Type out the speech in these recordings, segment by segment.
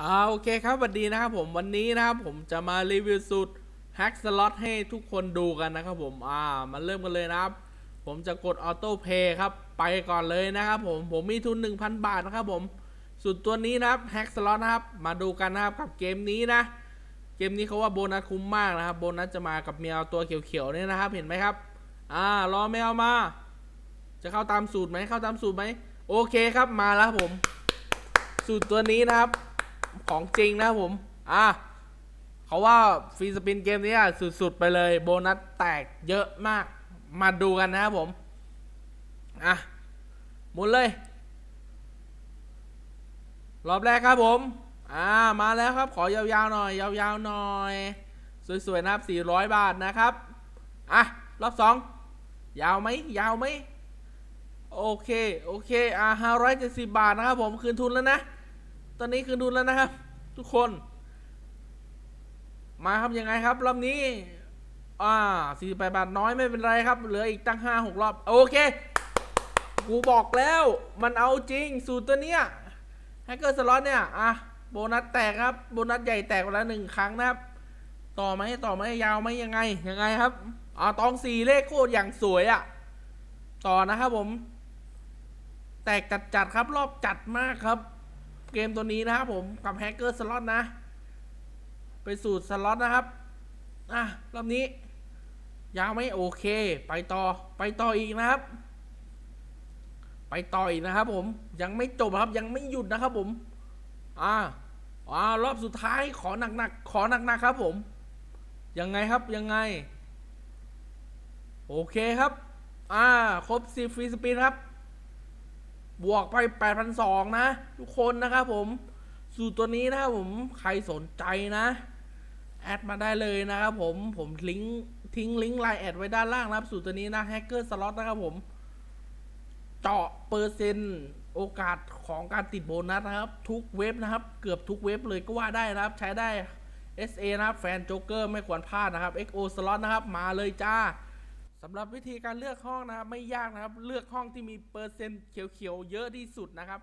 อ่าโอเคครับสวัสดีนะครับผมวันนี้นะครับผมจะมารีวิวสูตรแฮ็กสล็อตให้ทุกคนดูกันนะครับผมอ่ามาเริ่มกันเลยนะครับ ผมจะกดออโต้เพย์ครับ ไปก่อนเลยนะครับผมผมมีทุน 1,000 บาทนะครับผมสูตรตัวนี้นะครับแฮ็กสล็อตนะครับ มาดูกันนะครับกับเกมนี้นะ เกมนี้เขาว่าโบนัสคุ้มมากนะครับโบนัสจะมากับแมวตัวเขียวๆเนี่ยนะครับ เห็นไหมครับ อ่ารอแมวมา จะเข้าตามสูตรไหมเข้าตามสูตรไหมโอเคครับมาแล้วผม สูตรตัวนี้นะครับ ของจริงนะผม อะเขาว่าฟรีสปินเกมนี้อะสุด ๆ ไปเลย โบนัสแตกเยอะมาก มาดูกันนะครับผม อะหมุนเลย รอบแรกครับผม อ่า มาแล้วครับ ขอยาวๆหน่อย ยาวๆหน่อย สวยๆนะครับ400 บาทนะครับ อะ รอบสองยาวไหม ยาวไหม โอเค โอเค อ่า570บาทนะครับผม คืนทุนแล้วนะ ตอนนี้คืนทุนแล้วนะครับ ทุกคน มาครับยังไงครับรอบนี้ อ่า48บาทน้อยไม่เป็นไรครับ เหลืออีกตั้ง5 6รอบ โอเค กูบอกแล้ว มันเอาจริง สูตรตัวเนี้ยแฮกเกอร์สล็อตเนี่ย อะ โบนัสแตกครับ โบนัสใหญ่แตกไปแล้วหนึ่งครั้งนะครับ ต่อไหมต่อไหมยาวไหมยังไง ยังไงครับอ่าตองสี่เลขโคตรอย่างสวยอะ่ะ ต่อนะครับผม แตกจัดจัดครับ รอบจัดมากครับ เกมตัวนี้นะครับผมกับแฮกเกอร์สล็อตนะ ไปสูตรสล็อตนะครับ อะ รอบนี้ยาวไหมโอเค ไปต่อไปต่ออีกนะครับ ไปต่ออีกนะครับ ผมยังไม่จบครับยังไม่หยุดนะครับผม อ่าอ่ารอบสุดท้ายขอหนักๆขอหนักๆครับ ผม ยังไงครับยังไง โอเคครับ อ่า ครบสิฟรีสปินครับ บวกไป 8,200 นะ ทุกคนนะครับผม สูตรตัวนี้นะครับผมใครสนใจนะ แอดมาได้เลยนะครับผมผมลิงก์ทิ้งลิงก์ไลน์แอดไว้ด้านล่างนะครับ สูตรตัวนี้นะแฮกเกอร์สล็อตนะครับผม เจาะเปอร์เซ็นต์โอกาสของการติดโบนัสนะครับ ทุกเว็บนะครับ เกือบทุกเว็บเลยก็ว่าได้นะครับ ใช้ได้ SA นะครับ แฟนโจ๊กเกอร์ไม่ควรพลาดนะครับ XO slot นะครับ มาเลยจ้า สำหรับวิธีการเลือกห้องนะครับไม่ยากนะครับเลือกห้องที่มีเปอร์เซ็นต์เขียวๆเยอะที่สุดนะครับ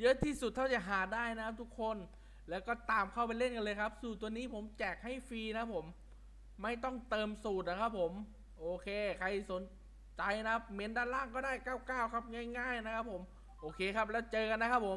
เยอะที่สุดเท่าจะหาได้นะครับทุกคนแล้วก็ตามเข้าไปเล่นกันเลยครับ สูตรตัวนี้ผมแจกให้ฟรีนะผม ไม่ต้องเติมสูตรนะครับผม โอเค ใครสนใจนะครับ เมนด้านล่างก็ได้ 99 ครับง่าย ๆ นะครับผม โอเคครับแล้วเจอกันนะครับผม